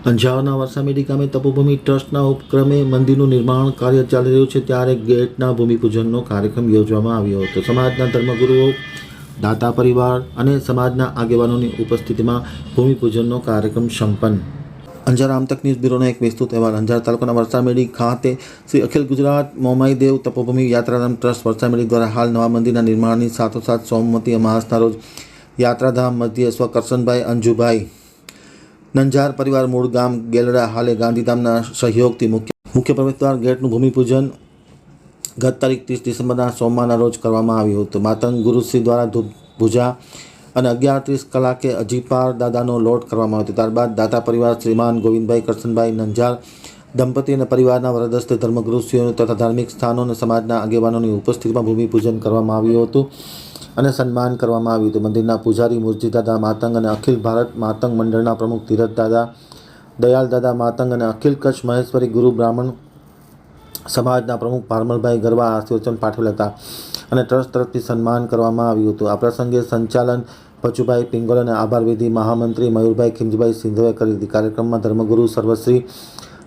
અંજારના વરસામેડી ગામે તપોભૂમિ ટ્રસ્ટના ઉપક્રમે મંદિરનું નિર્માણ કાર્ય ચાલી રહ્યું છે. ત્યારે ગેટના ભૂમિપૂજનનો કાર્યક્રમ યોજવામાં આવ્યો હતો. સમાજના ધર્મગુરુઓ, દાતા પરિવાર અને સમાજના આગેવાનોની ઉપસ્થિતિમાં ભૂમિપૂજનનો કાર્યક્રમ સંપન્ન. અંજાર આમતક ન્યૂઝ બ્યુરોનો એક વિસ્તૃત અહેવાલ. અંજાર તાલુકાના વરસામેડી ખાતે શ્રી અખિલ ગુજરાત મોમાઈદેવ તપોભૂમિ યાત્રાધામ ટ્રસ્ટ વરસામેડી દ્વારા હાલ નવા મંદિરના નિર્માણની સાથોસાથ સોમવતી અમાસના રોજ યાત્રાધામ મધ્ય સ્વ કરશનભાઈ અંજુભાઈ નંજાર પરિવાર મૂળ ગામ ગેલડા હાલે ગાંધીધામના સહયોગથી મુખ્ય મુખ્ય પ્રવેશદ્વાર ગેટનું ભૂમિપૂજન ગત તારીખ ત્રીસ ડિસેમ્બરના સોમવારના રોજ કરવામાં આવ્યું હતું. માતંગ ગુરુશ્રી દ્વારા ધૂપ પૂજા અને અગિયાર ત્રીસ કલાકે અજીપાર દાદાનો લોટ કરવામાં આવ્યો હતો. ત્યારબાદ દાતા પરિવાર શ્રીમાન ગોવિંદભાઈ કરશનભાઈ નંજાર, દંપતી અને પરિવારના વરદસ્તે ધર્મગુરુશ્રીઓ તથા ધાર્મિક સ્થાનો અને સમાજના આગેવાનોની ઉપસ્થિતિમાં ભૂમિપૂજન કરવામાં આવ્યું હતું. અને સન્માન કરવામાં આવ્યું હતું. મંદિરના પૂજારી મુરજીદાદા માતંગ અને અખિલ ભારત માતંગ મંડળના પ્રમુખ તીરથદાદા દાદા, દયાલ દાદા માતંગ અને અખિલ કચ્છ મહેશ્વરી ગુરુ બ્રાહ્મણ સમાજના પ્રમુખ ભારમલભાઈ ગરવા આશીર્વચન પાઠવેલા હતા અને ટ્રસ્ટ તરફથી સન્માન કરવામાં આવ્યું હતું. આ પ્રસંગે સંચાલન પચુભાઈ પિંગોલ અને આભાર વિધિ મહામંત્રી મયુરભાઈ ખીમજીભાઈ સિંધવે કરી હતી. કાર્યક્રમમાં ધર્મગુરુ સર્વશ્રી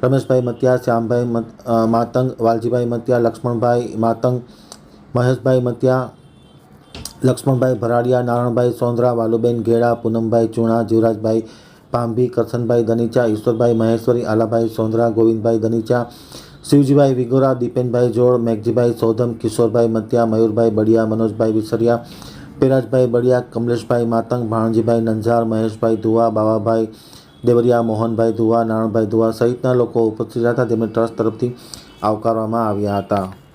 રમેશભાઈ મતિયા, શ્યામભાઈ મત- માતંગ, વાલજીભાઈ મતિયા, લક્ષ્મણભાઈ માતંગ, મહેશભાઈ મતિયા લક્ષ્મણભાઈ ભરાડિયા, નારણભાઈ સોંદરા, વાલુબેન ઘેડા, પૂનમભાઈ ચૂણા, જીવરાજભાઈ પાંભી કરશનભાઈ ધનીચા, ઈશ્વરભાઈ મહેશ્વરી, આલાભાઈ સોંદરા, ગોવિંદભાઈ દનીચા શિવજીભાઈ વિગોરા, દીપેનભાઈ જોડ, મેઘજીભાઈ સૌધમ, કિશોરભાઈ મતિયા, મયુરભાઈ બડિયા, મનોજભાઈ વિસરિયા, પેરાજભાઈ બડિયા, કમલેશભાઈ માતંગ, ભાણજીભાઈ નંજાર, મહેશભાઈ ધુવા, બાવાભાઈ દેવરિયા, મોહનભાઈ ધુવા, નારણભાઈ ધુવા સહિતના લોકો ઉપસ્થિત હતા. તેમને ટ્રસ્ટ તરફથી આવકારવામાં આવ્યા હતા.